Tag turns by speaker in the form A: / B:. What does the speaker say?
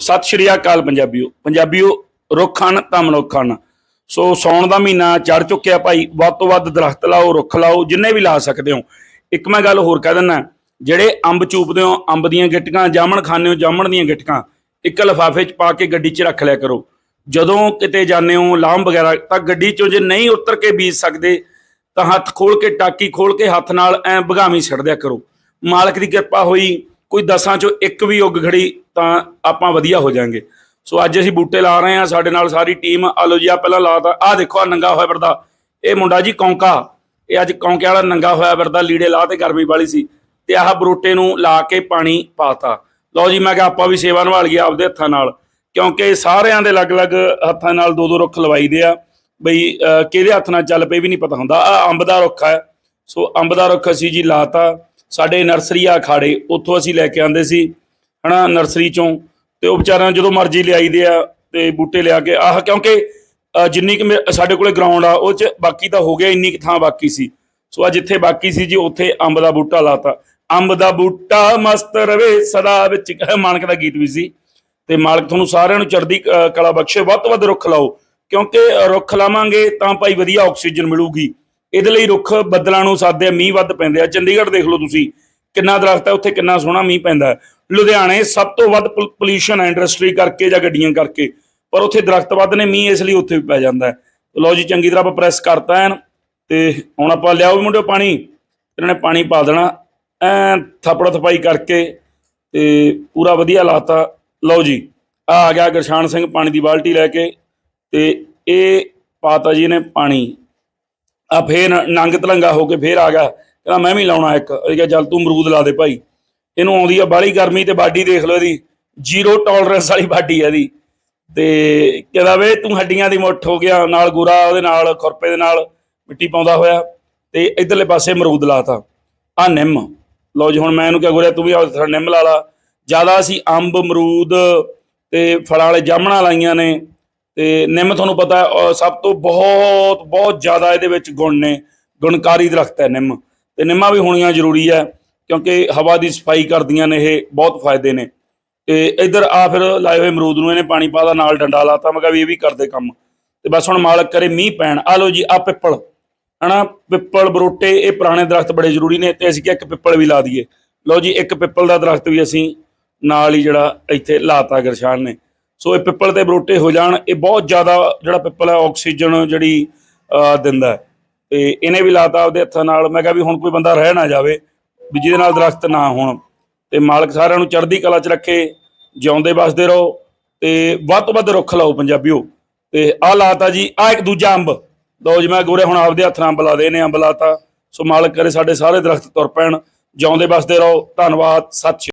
A: ਸਤਿ ਸ਼੍ਰੀ ਅਕਾਲ ਪੰਜਾਬੀਓ। ਪੰਜਾਬੀਓ, ਰੁੱਖ ਹਨ ਤਾਂ ਮਨੁੱਖ ਹਨ। ਸੋ ਸੌਣ ਦਾ ਮਹੀਨਾ ਚੜ ਚੁੱਕਿਆ ਭਾਈ, ਵੱਧ ਤੋਂ ਵੱਧ ਦਰਖਤ ਲਾਓ, ਰੁੱਖ ਲਾਓ, ਜਿੰਨੇ ਵੀ ਲਾ ਸਕਦੇ ਹੋ। ਇੱਕ ਮੈਂ ਗੱਲ ਹੋਰ ਕਹਿ ਦਿੰਦਾ, ਜਿਹੜੇ ਅੰਬ ਚੂਪਦੇ ਹੋ, ਅੰਬ ਦੀਆਂ ਗਿੱਟਕਾਂ, ਜਾਮਣ ਖਾਂਦੇ ਹੋ, ਜਾਮਣ ਦੀਆਂ ਗਿੱਟਕਾਂ, ਇੱਕ ਲਿਫਾਫੇ 'ਚ ਪਾ ਕੇ ਗੱਡੀ 'ਚ ਰੱਖ ਲਿਆ ਕਰੋ। ਜਦੋਂ ਕਿਤੇ ਜਾਂਦੇ ਹੋ, ਲਾਂਭ ਵਗੈਰਾ, ਤਾਂ ਗੱਡੀ 'ਚੋਂ ਜੇ ਨਹੀਂ ਉਤਰ ਕੇ ਬੀਜ ਸਕਦੇ, ਤਾਂ ਹੱਥ ਖੋਲ ਕੇ, ਟਾਕੀ ਖੋਲ ਕੇ ਹੱਥ ਨਾਲ ਐ ਭਗਾਵੀਂ ਛੱਡ ਦਿਆ ਕਰੋ। ਮਾਲਕ ਦੀ ਕਿਰਪਾ ਹੋਈ ਕੋਈ ਦਸਾਂ ਚੋਂ ਇੱਕ ਵੀ ਉੱਗ ਖੜੀ ਤਾਂ ਆਪਾਂ ਵਧੀਆ ਹੋ ਜਾਾਂਗੇ। ਸੋ ਅੱਜ ਅਸੀਂ ਬੂਟੇ ਲਾ ਰਹੇ ਹਾਂ, ਸਾਡੇ ਨਾਲ ਸਾਰੀ ਟੀਮ ਆ ਆਲੋ ਜੀ ਆ ਪਹਿਲਾਂ ਲਾਤਾ ਆ ਦੇਖੋ ਆ ਨੰਗਾ ਹੋਇਆ ਵਰਦਾ ਇਹ ਮੁੰਡਾ ਜੀ ਕੌਂਕਾ, ਇਹ ਅੱਜ ਕੌਂਕੇ ਵਾਲਾ ਨੰਗਾ ਹੋਇਆ ਵਰਦਾ ਲੀੜੇ ਲਾ ਤੇ ਗਰਮੀ ਵਾਲੀ ਸੀ ਤੇ ਆਹ ਬਰੋਟੇ ਨੂੰ ਲਾ ਕੇ ਪਾਣੀ ਪਾਤਾ। ਲਓ ਜੀ, ਮੈਂ ਕਿਹਾ ਆਪਾਂ ਵੀ ਸੇਵਾ ਨਿਭਾਲ ਗਿਆ ਆਪਦੇ ਹੱਥਾਂ ਨਾਲ, ਕਿਉਂਕਿ ਸਾਰਿਆਂ ਦੇ ਅਲੱਗ-ਅਲੱਗ ਹੱਥਾਂ ਨਾਲ ਦੋ ਦੋ ਰੁੱਖ ਲਵਾਈਦੇ ਆ। ਬਈ ਕਿਹਦੇ ਹੱਥ ਨਾਲ ਚੱਲ ਪਏ ਵੀ ਨਹੀਂ ਪਤਾ ਹੁੰਦਾ ਆ ਅੰਬ ਦਾ ਰੁੱਖ ਹੈ। ਸੋ ਅੰਬ ਦਾ ਰੁੱਖ ਅਸੀਂ ਜੀ ਲਾਤਾ। ਸਾਡੇ ਨਰਸਰੀ ਆ ਅਖਾੜੇ ਉੱਥੋਂ ਅਸੀਂ ਲੈ ਕੇ ਆਂਦੇ ਸੀ ਹਨਾ ਨਰਸਰੀ ਚੋਂ। ਤੇ ਉਹ ਵਿਚਾਰਿਆਂ ਜਦੋਂ ਮਰਜ਼ੀ ਲਿਆਈਦੇ ਆ ਤੇ ਬੂਟੇ ਲਿਆ ਕੇ ਆਹ ਕਿਉਂਕਿ ਜਿੰਨੀ ਕਿ ਸਾਡੇ ਕੋਲੇ ਗਰਾਊਂਡ ਆ ਉਹ ਚ ਬਾਕੀ ਤਾਂ ਹੋ ਗਿਆ ਇੰਨੀ ਕੁ ਥਾਂ ਬਾਕੀ ਸੀ। ਸੋ ਆ ਜਿੱਥੇ ਬਾਕੀ ਸੀ ਜੀ ਉੱਥੇ ਅੰਬ ਦਾ ਬੂਟਾ ਲਾਤਾ। ਅੰਬ ਦਾ ਬੂਟਾ ਮਸਤ ਰਵੇ ਸਦਾ ਵਿੱਚ ਮਾਨਕ ਦਾ ਗੀਤ ਵੀ ਸੀ। ਤੇ ਮਾਲਕ ਤੁਹਾਨੂੰ ਸਾਰਿਆਂ ਨੂੰ ਚੜ੍ਹਦੀ ਅਹ, ਕਲਾ ਬਖਸ਼ੇ ਵੱਧ ਤੋਂ ਵੱਧ ਰੁੱਖ ਲਾਓ। ਕਿਉਂਕਿ ਰੁੱਖ ਲਾਵਾਂਗੇ ਤਾਂ ਭਾਈ ਵਧੀਆ ਆਕਸੀਜਨ ਮਿਲੂਗੀ। ਇਹਦੇ ਲਈ ਰੁੱਖ ਬੱਦਲਾਂ ਨੂੰ ਸਾਦੇ ਆ ਮੀਂਹ ਵੱਧ ਪੈਂਦੇ ਆ। ਚੰਡੀਗੜ੍ਹ ਦੇਖ ਲਓ ਤੁਸੀਂ, ਕਿੰਨਾ ਦਰਖਤ ਹੈ, ਉੱਥੇ ਕਿੰਨਾ ਸੋਹਣਾ ਮੀਂਹ ਪੈਂਦਾ ਲੁਧਿਆਣੇ ਸਭ ਤੋਂ ਵੱਧ ਪੋਲੂਸ਼ਨ ਹੈ ਇੰਡਸਟਰੀ ਕਰਕੇ ਜਾਂ ਗੱਡੀਆਂ ਕਰਕੇ, ਪਰ ਉੱਥੇ ਦਰਖਤ ਵੱਧ ਨੇ, ਮੀਂਹ ਇਸ ਲਈ ਉੱਥੇ ਵੀ ਪੈ ਜਾਂਦਾ ਲਓ ਜੀ, ਚੰਗੀ ਤਰ੍ਹਾਂ ਆਪਾਂ ਪ੍ਰੈਸ ਕਰਤਾ ਐਨ ਤੇ ਹੁਣ ਆਪਾਂ ਲਿਆਓ ਵੀ ਮੁੰਡਿਓ ਪਾਣੀ, ਇਹਨਾਂ ਨੇ ਪਾਣੀ ਪਾ ਦੇਣਾ, ਐ ਥਪੜ ਥਪਾਈ ਕਰਕੇ, ਤੇ ਪੂਰਾ ਵਧੀਆ ਲਾਤਾ। ਲਓ ਜੀ ਆ ਆ ਗਿਆ ਗਰਸ਼ਾਨ ਸਿੰਘ ਪਾਣੀ ਦੀ ਬਾਲਟੀ ਲੈ ਕੇ, ਤੇ ਇਹ ਪਾਤਾ ਜੀ ਨੇ ਪਾਣੀ। ਆ ਫੇਰ ਨੰਗ ਤਲੰਗਾ ਹੋ ਕੇ ਫੇਰ ਆ ਗਿਆ। ਕਹਿੰਦਾ ਮੈਂ ਵੀ ਲਾਉਣਾ ਇੱਕ। ਇਹ ਕਿਹਾ, ਚੱਲ ਤੂੰ ਅਮਰੂਦ ਲਾ ਦੇ ਭਾਈ। ਇਹਨੂੰ ਆਉਂਦੀ ਆ ਬਾਹਲੀ ਗਰਮੀ ਤੇ ਬਾਡੀ ਦੇਖ ਲਓ ਇਹਦੀ। ਜ਼ੀਰੋ ਟੋਲਰੈਂਸ ਵਾਲੀ ਬਾਡੀ ਹੈ ਇਹਦੀ। ਤੇ ਕਹਿੰਦਾ ਵੇ, ਤੂੰ ਹੱਡੀਆਂ ਦੀ ਮੁੱਠ ਹੋ ਗਿਆ, ਨਾਲ ਗੁਰਾ ਉਹਦੇ ਨਾਲ, ਖੁਰਪੇ ਦੇ ਨਾਲ ਮਿੱਟੀ ਪਾਉਂਦਾ ਹੋਇਆ। ਤੇ ਇਧਰਲੇ ਪਾਸੇ ਅਮਰੂਦ ਲਾਤਾ। ਆ ਨਿੰਮ। ਲਓ ਜੀ, ਹੁਣ ਮੈਂ ਇਹਨੂੰ ਕਿਹਾ, ਗੁਰਿਆ, ਤੂੰ ਵੀ ਆ ਥੋੜਾ ਨਿੰਮ ਲਾ ਲਾ। ਜ਼ਿਆਦਾ ਅਸੀਂ ਅੰਬ, ਅਮਰੂਦ ਤੇ ਫਲਾਂ ਵਾਲੇ ਜਾਮਣਾ ਲਾਈਆਂ ਨੇ। ਤੇ ਨਿੰਮ ਤੁਹਾਨੂੰ ਪਤਾ ਸਭ ਤੋਂ ਬਹੁਤ ਬਹੁਤ ਜ਼ਿਆਦਾ ਇਹਦੇ ਵਿੱਚ ਗੁਣ ਨੇ, ਗੁਣਕਾਰੀ ਦਰਖਤ ਹੈ ਨਿੰਮ। ਤੇ ਨਿੰਮਾਂ ਵੀ ਹੋਣੀਆਂ ਜ਼ਰੂਰੀ ਹੈ, ਕਿਉਂਕਿ ਹਵਾ ਦੀ ਸਫ਼ਾਈ ਕਰਦੀਆਂ ਨੇ, ਇਹ ਬਹੁਤ ਫਾਇਦੇ ਨੇ। ਤੇ ਇੱਧਰ ਆ ਫਿਰ ਲਾਏ ਹੋਏ ਅਮਰੂਦ ਨੂੰ, ਇਹਨੇ ਪਾਣੀ ਪਾਦਾ ਨਾਲ ਡੰਡਾ ਲਾਤਾ, ਮੈਂ ਕਿਹਾ ਵੀ ਇਹ ਵੀ ਕਰਦੇ ਕੰਮ। ਤੇ ਬਸ ਹੁਣ ਮਾਲਕ ਕਰੇ ਮੀਂਹ ਪੈਣ। ਆ ਲਓ ਜੀ ਆ ਪਿੱਪਲ। ਹਨਾ, ਪਿੱਪਲ, ਬਰੋਟੇ, ਇਹ ਪੁਰਾਣੇ ਦਰਖਤ ਬੜੇ ਜ਼ਰੂਰੀ ਨੇ, ਤੇ ਅਸੀਂ ਕਿ ਇੱਕ ਪਿੱਪਲ ਵੀ ਲਾ ਦਈਏ। ਲਓ ਜੀ, ਇੱਕ ਪਿੱਪਲ ਦਾ ਦਰਖਤ ਵੀ ਅਸੀਂ ਨਾਲ ਹੀ ਜਿਹੜਾ ਇੱਥੇ ਲਾਤਾ ਗਰਸ਼ਾਨ ਨੇ। ਸੋ ਇਹ ਪਿੱਪਲ ਤੇ ਬਰੋਟੇ ਹੋ ਜਾਣ, ਇਹ ਬਹੁਤ ਜ਼ਿਆਦਾ ਜਿਹੜਾ ਪਿੱਪਲ ਹੈ, ਆਕਸੀਜਨ ਜਿਹੜੀ ਦਿੰਦਾ ਹੈ। ਤੇ ਇਹਨੇ ਵੀ ਲਾਤਾ ਆਪਦੇ ਹੱਥਾਂ ਨਾਲ, ਮੈਂ ਕਿਹਾ ਵੀ ਹੁਣ ਕੋਈ ਬੰਦਾ ਰਹਿ ਨਾ ਜਾਵੇ, ਵੀ ਜਿਹਦੇ ਨਾਲ ਦਰਖਤ ਨਾ ਹੋਣ। ਤੇ ਮਾਲਕ ਸਾਰਿਆਂ ਨੂੰ ਚੜ੍ਹਦੀ ਕਲਾ 'ਚ ਰੱਖੇ, ਜਿਉਂਦੇ ਵਸਦੇ ਰਹੋ, ਤੇ ਵੱਧ ਤੋਂ ਵੱਧ ਰੁੱਖ ਲਾਓ ਪੰਜਾਬੀਓ। ਤੇ ਆਹ ਲਾਤਾ ਜੀ, ਆਹ ਇੱਕ ਦੂਜਾ ਅੰਬ। ਲਓ ਜੀ, ਮੈਂ ਗੋਰੇ ਹੁਣ ਆਪਦੇ ਹੱਥ ਨਾਲ ਅੰਬ ਲਾ ਦੇ ਨੇ ਅੰਬ ਲਾਤਾ। ਸੋ ਮਾਲਕ ਕਰੇ ਸਾਡੇ ਸਾਰੇ ਦਰਖਤ ਤੁਰ ਪੈਣ, ਜਿਉਂਦੇ ਵਸਦੇ ਰਹੋ। ਧੰਨਵਾਦ, ਸਤਿ ਸ਼੍ਰੀ